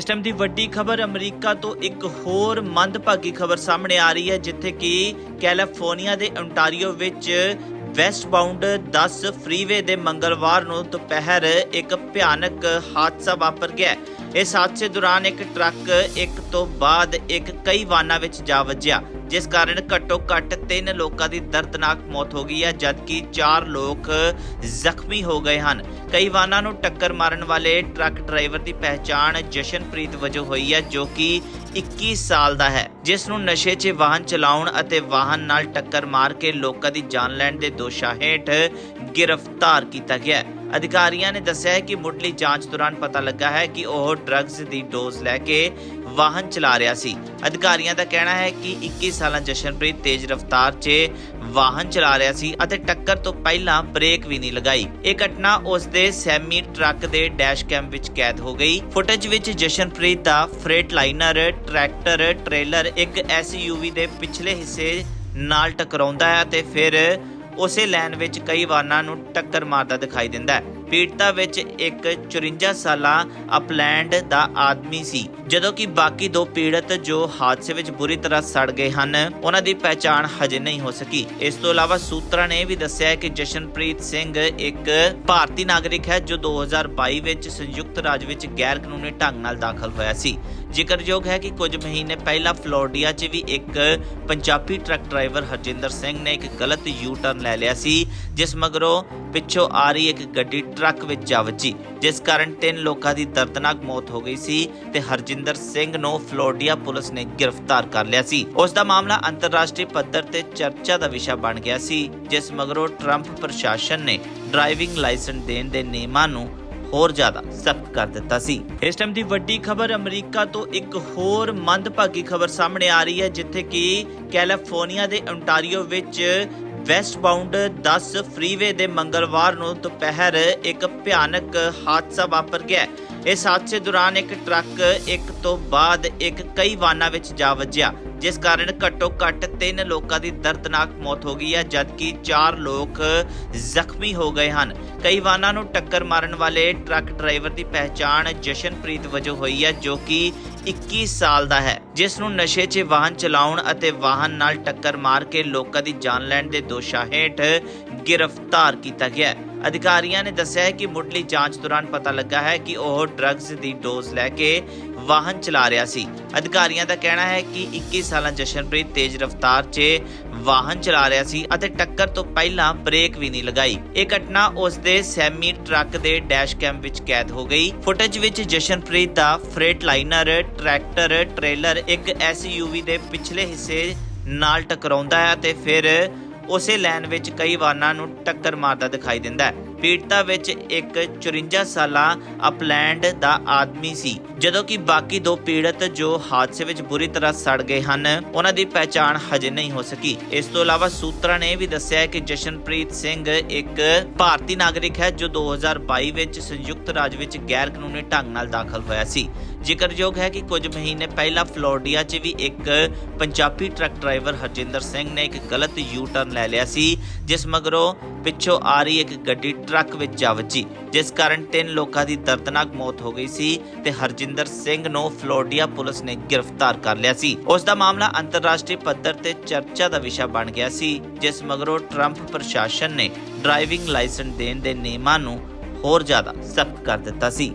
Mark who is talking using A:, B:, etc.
A: ਇਸ ਟਾਈਮ ਦੀ ਵੱਡੀ ਖਬਰ ਅਮਰੀਕਾ ਤੋਂ ਇੱਕ ਹੋਰ ਮੰਦਭਾਗੀ ਖਬਰ ਸਾਹਮਣੇ ਆ ਰਹੀ ਹੈ, ਜਿੱਥੇ ਕਿ ਕੈਲੀਫੋਰਨੀਆ ਦੇ ਓਨਟਾਰੀਓ ਵਿੱਚ ਵੈਸਟ ਬਾਉਂਡ 10 ਫਰੀਵੇ ਦੇ ਮੰਗਲਵਾਰ ਨੂੰ ਦੁਪਹਿਰ ਇੱਕ ਭਿਆਨਕ ਹਾਦਸਾ ਵਾਪਰ ਗਿਆ। ਇਸ ਹਾਦਸੇ ਦੌਰਾਨ ਇੱਕ ਟਰੱਕ ਇੱਕ ਤੋਂ ਬਾਅਦ ਇੱਕ ਕਈ ਵਾਹਨਾਂ ਵਿੱਚ ਜਾ ਵੱਜਿਆ। ਜਿਸ ਕਾਰਨ ਘੱਟੋ ਘੱਟ 3 ਲੋਕਾਂ ਦੀ ਦਰਦਨਾਕ ਮੌਤ ਹੋ ਗਈ ਹੈ, ਜਦਕਿ 4 ਲੋਕ ਜ਼ਖਮੀ ਹੋ ਗਏ ਹਨ। ਕਈ ਵਾਹਨਾਂ ਨੂੰ ਟੱਕਰ ਮਾਰਨ ਵਾਲੇ ਟਰੱਕ ਡਰਾਈਵਰ ਦੀ ਪਹਿਚਾਣ ਜਸ਼ਨਪ੍ਰੀਤ ਵਜੋਂ ਹੋਈ ਹੈ, ਜੋ ਕਿ 21 ਸਾਲ ਦਾ ਹੈ। ਜਿਸ ਨੂੰ ਨਸ਼ੇ 'ਚ ਵਾਹਨ ਚਲਾਉਣ ਅਤੇ ਵਾਹਨ ਨਾਲ ਟੱਕਰ ਮਾਰ ਕੇ ਲੋਕਾਂ ਦੀ ਜਾਨ ਲੈਣ ਦੇ ਦੋਸ਼ਾਂ ਹੇਠ ਗ੍ਰਿਫਤਾਰ ਕੀਤਾ ਗਿਆ ਹੈ। ਅਧਿਕਾਰੀਆਂ ਨੇ ਦੱਸਿਆ ਹੈ ਕਿ ਮੁੱਢਲੀ ਜਾਂਚ ਦੌਰਾਨ ਪਤਾ ਲੱਗਾ ਹੈ ਕਿ ਉਹ ਡਰੱਗਸ ਦੀ ਡੋਜ਼ ਲੈ ਕੇ ਵਾਹਨ ਚਲਾ ਰਿਹਾ ਸੀ। ਅਧਿਕਾਰੀਆਂ ਦਾ ਕਹਿਣਾ ਹੈ ਕਿ 21 ਸਾਲਾਂ ਜਸ਼ਨਪ੍ਰੀਤ ਤੇਜ਼ ਰਫ਼ਤਾਰ 'ਚ ਵਾਹਨ ਚਲਾ ਰਿਹਾ ਸੀ ਅਤੇ ਟੱਕਰ ਤੋਂ ਪਹਿਲਾਂ ਬ੍ਰੇਕ ਵੀ ਨਹੀਂ ਲਗਾਈ। ਇਹ ਘਟਨਾ ਉਸ ਦੇ ਸੈਮੀ ਟਰੱਕ ਦੇ ਡੈਸ਼ ਕੈਮ ਵਿੱਚ ਕੈਦ ਹੋ ਗਈ। ਫੁਟੇਜ ਵਿੱਚ ਜਸ਼ਨਪ੍ਰੀਤ ਦਾ ਫਰੇਟ ਲਾਈਨਰ ਟਰੈਕਟਰ, ਟ੍ਰੇਲਰ ਇੱਕ ਐਸਯੂਵੀ ਦੇ ਪਿਛਲੇ ਹਿੱਸੇ ਨਾਲ ਟਕਰਾਉਂਦਾ ਹੈ ਤੇ ਫਿਰ ਉਸੇ ਲਾਈਨ ਵਿੱਚ ਕਈ ਵਾਹਨਾਂ ਨੂੰ ਟੱਕਰ ਮਾਰਦਾ ਦਿਖਾਈ ਦਿੰਦਾ ਹੈ। ਪੀੜਤਾ ਵਿੱਚ ਇੱਕ 54 ਸਾਲਾ ਅਪਲੈਂਡ ਦਾ ਆਦਮੀ ਸੀ। ਜਦੋਂ ਕਿ ਬਾਕੀ ਦੋ ਪੀੜਤ ਜੋ ਹਾਦਸੇ ਵਿੱਚ ਬੁਰੀ ਤਰ੍ਹਾਂ ਸੜ ਗਏ ਹਨ, ਉਹਨਾਂ ਦੀ ਪਹਿਚਾਣ ਹਜੇ ਨਹੀਂ ਹੋ ਸਕੀ। ਇਸ ਤੋਂ ਇਲਾਵਾ ਸੂਤਰਾਂ ਨੇ ਇਹ ਵੀ ਦੱਸਿਆ ਕਿ ਜਸ਼ਨਪ੍ਰੀਤ ਸਿੰਘ ਇੱਕ ਭਾਰਤੀ ਨਾਗਰਿਕ ਹੈ, ਜੋ 2022 ਵਿੱਚ ਸੰਯੁਕਤ ਰਾਜ ਵਿੱਚ ਗੈਰ ਕਾਨੂੰਨੀ ਢੰਗ ਨਾਲ ਦਾਖਲ ਹੋਇਆ ਸੀ। ਜ਼ਿਕਰਯੋਗ ਹੈ ਕਿ ਕੁਝ ਮਹੀਨੇ ਪਹਿਲਾਂ ਫਲੋਰੀਡਾ 'ਚ ਵੀ ਇੱਕ ਪੰਜਾਬੀ ਟਰੱਕ ਡਰਾਈਵਰ ਹਰਜਿੰਦਰ ਸਿੰਘ ਨੇ ਇੱਕ ਗਲਤ ਯੂ ਟਰਨ ਲੈ ਲਿਆ ਸੀ, ਜਿਸ ਮਗਰੋਂ ਪਿੱਛੋਂ ਆ ਰਹੀ ਇੱਕ ਗੱਡੀ ਟਰੱਕ ਵਿੱਚ ਜਾ ਵੱਜੀ, ਜਿਸ ਕਾਰਨ ਤਿੰਨ ਲੋਕਾਂ ਦੀ ਦਰਦਨਾਕ ਮੌਤ ਹੋ ਗਈ ਸੀ ਤੇ ਹਰਜਿੰਦਰ ਸਿੰਘ ਨੂੰ ਫਲੋਰੀਡਾ ਪੁਲਿਸ ਨੇ ਗ੍ਰਿਫਤਾਰ ਕਰ ਲਿਆ ਸੀ। ਉਸ ਦਾ ਮਾਮਲਾ ਅੰਤਰਰਾਸ਼ਟਰੀ ਪੱਧਰ ਤੇ ਚਰਚਾ ਦਾ ਵਿਸ਼ਾ ਬਣ ਗਿਆ ਸੀ, ਜਿਸ ਮਗਰੋਂ ਟਰੰਪ ਪ੍ਰਸ਼ਾਸਨ ਨੇ ਡਰਾਈਵਿੰਗ ਲਾਇਸੈਂਸ ਦੇਣ ਦੇ ਨਿਯਮਾਂ ਨੂੰ ਹੋਰ ਜ਼ਿਆਦਾ ਸਖਤ ਕਰ ਦਿੱਤਾ ਸੀ। ਇਸ ਟਾਈਮ ਦੀ ਵੱਡੀ ਖਬਰ ਅਮਰੀਕਾ ਤੋਂ ਇੱਕ ਹੋਰ ਮੰਦਭਾਗੀ ਖਬਰ ਸਾਹਮਣੇ ਆ ਰਹੀ ਹੈ, ਜਿੱਥੇ ਕਿ ਕੈਲੀਫੋਰਨੀਆ ਦੇ ਓਨਟਾਰੀਓ ਵਿੱਚ ਵੈਸਟ ਬਾਉਂਡ 10 ਫ੍ਰੀਵੇ ਦੇ ਮੰਗਲਵਾਰ ਨੂੰ ਦੁਪਹਿਰ ਇੱਕ ਭਿਆਨਕ ਹਾਦਸਾ ਵਾਪਰ ਗਿਆ। ਇਸ ਹਾਦਸੇ ਦੌਰਾਨ ਇੱਕ ਟਰੱਕ ਇੱਕ ਤੋਂ ਬਾਅਦ ਇੱਕ ਕਈ ਵਾਹਨਾਂ ਵਿੱਚ ਜਾ ਵੱਜਿਆ। ਜਿਸ ਕਾਰਨ ਘੱਟੋ ਘੱਟ 3 ਲੋਕਾਂ ਦੀ ਦਰਦਨਾਕ ਮੌਤ ਹੋ ਗਈ ਹੈ, ਜਦਕਿ 4 ਲੋਕ ਜ਼ਖਮੀ ਹੋ ਗਏ ਹਨ। ਕਈ ਵਾਹਨਾਂ ਨੂੰ ਟੱਕਰ ਮਾਰਨ ਵਾਲੇ ਟਰੱਕ ਡਰਾਈਵਰ ਦੀ ਪਹਿਚਾਣ ਜਸ਼ਨਪ੍ਰੀਤ ਵਜੋਂ ਹੋਈ ਹੈ, ਜੋ ਕਿ 21 ਸਾਲ ਦਾ ਹੈ। ਜਿਸ ਨੂੰ ਨਸ਼ੇ 'ਚ ਵਾਹਨ ਚਲਾਉਣ ਅਤੇ ਵਾਹਨ ਨਾਲ ਟੱਕਰ ਮਾਰ ਕੇ ਲੋਕਾਂ ਦੀ ਜਾਨ ਲੈਣ ਦੇ ਦੋਸ਼ਾਂ ਹੇਠ ਗ੍ਰਿਫਤਾਰ ਕੀਤਾ ਗਿਆ ਹੈ। ਅਧਿਕਾਰੀਆਂ ਨੇ ਦੱਸਿਆ ਹੈ ਕਿ ਮੁੱਢਲੀ ਜਾਂਚ ਦੌਰਾਨ ਪਤਾ ਲੱਗਾ ਹੈ ਕਿ ਉਹ ਡਰੱਗਸ ਦੀ ਡੋਜ਼ ਲੈ ਕੇ ਵਾਹਨ ਚਲਾ ਰਿਹਾ ਸੀ। ਅਧਿਕਾਰੀਆਂ ਦਾ ਕਹਿਣਾ ਹੈ ਕਿ 21 ਸਾਲਾਂ ਜਸ਼ਨਪ੍ਰੀਤ ਤੇਜ਼ ਰਫ਼ਤਾਰ 'ਚ ਵਾਹਨ ਚਲਾ ਰਿਹਾ ਸੀ ਅਤੇ ਟੱਕਰ ਤੋਂ ਪਹਿਲਾਂ ਬ੍ਰੇਕ ਵੀ ਨਹੀਂ ਲਗਾਈ। ਇਹ ਘਟਨਾ ਉਸ ਦੇ ਸੈਮੀ ਟਰੱਕ ਦੇ ਡੈਸ਼ ਕੈਮ ਵਿੱਚ ਕੈਦ ਹੋ ਗਈ। ਫੁਟੇਜ ਵਿੱਚ ਜਸ਼ਨਪ੍ਰੀਤ ਦਾ ਫਰੇਟ ਲਾਈਨਰ ਟਰੈਕਟਰ, ਟ੍ਰੇਲਰ ਇੱਕ ਐਸਯੂਵੀ ਦੇ ਪਿਛਲੇ ਹਿੱਸੇ ਨਾਲ ਟਕਰਾਉਂਦਾ ਹੈ ਤੇ ਫਿਰ ਉਸੇ ਲਾਈਨ ਵਿੱਚ ਕਈ ਵਾਹਨਾਂ ਨੂੰ ਟੱਕਰ ਮਾਰਦਾ ਦਿਖਾਈ ਦਿੰਦਾ ਹੈ। ਪੀੜਤਾ ਵਿੱਚ ਇੱਕ 54 ਸਾਲਾ ਅਪਲੈਂਡ ਦਾ ਆਦਮੀ ਸੀ। ਜਦੋਂ ਕਿ ਬਾਕੀ ਦੋ ਪੀੜਤ ਜੋ ਹਾਦਸੇ ਵਿੱਚ ਬੁਰੀ ਤਰ੍ਹਾਂ ਸੜ ਗਏ ਹਨ, ਉਹਨਾਂ ਦੀ ਪਹਿਚਾਣ ਹਜੇ ਨਹੀਂ ਹੋ ਸਕੀ। ਇਸ ਤੋਂ ਇਲਾਵਾ ਸੂਤਰਾਂ ਨੇ ਵੀ ਦੱਸਿਆ ਕਿ ਜਸ਼ਨਪ੍ਰੀਤ ਸਿੰਘ ਇੱਕ ਭਾਰਤੀ ਨਾਗਰਿਕ ਹੈ, ਜੋ 2022 ਵਿੱਚ ਸੰਯੁਕਤ ਰਾਜ ਵਿੱਚ ਗੈਰ ਕਾਨੂੰਨੀ ਢੰਗ ਨਾਲ ਦਾਖਲ ਹੋਇਆ ਸੀ। ਜ਼ਿਕਰਯੋਗ ਹੈ ਕਿ ਕੁਝ ਮਹੀਨੇ ਪਹਿਲਾਂ ਫਲੋਰੀਡਾ 'ਚ ਵੀ ਇੱਕ ਪੰਜਾਬੀ ਟਰੱਕ ਡਰਾਈਵਰ ਹਰਜਿੰਦਰ ਸਿੰਘ ਨੇ ਇੱਕ ਗਲਤ ਯੂ ਟਰਨ ਲੈ ਲਿਆ ਸੀ, ਜਿਸ ਮਗਰੋਂ ਪਿੱਛੋਂ ਆ ਰਹੀ ਇੱਕ ਗੱਡੀ ਟਰੱਕ ਵਿੱਚ ਜਾ ਵੱਜੀ, ਜਿਸ ਕਾਰਨ ਤਿੰਨ ਲੋਕਾਂ ਦੀ ਦਰਦਨਾਕ ਮੌਤ ਹੋ ਗਈ ਸੀ ਤੇ ਹਰਜਿੰਦਰ ਸਿੰਘ ਨੂੰ ਫਲੋਰੀਡਾ ਪੁਲਿਸ ਨੇ ਗ੍ਰਿਫਤਾਰ ਕਰ ਲਿਆ ਸੀ। ਉਸ ਦਾ ਮਾਮਲਾ ਅੰਤਰਰਾਸ਼ਟਰੀ ਪੱਧਰ ਤੇ ਚਰਚਾ ਦਾ ਵਿਸ਼ਾ ਬਣ ਗਿਆ ਸੀ, ਜਿਸ ਮਗਰੋਂ ਟਰੰਪ ਪ੍ਰਸ਼ਾਸਨ ਨੇ ਡਰਾਈਵਿੰਗ ਲਾਇਸੈਂਸ ਦੇਣ ਦੇ ਨਿਯਮਾਂ ਨੂੰ ਹੋਰ ਜ਼ਿਆਦਾ ਸਖਤ ਕਰ ਦਿੱਤਾ ਸੀ।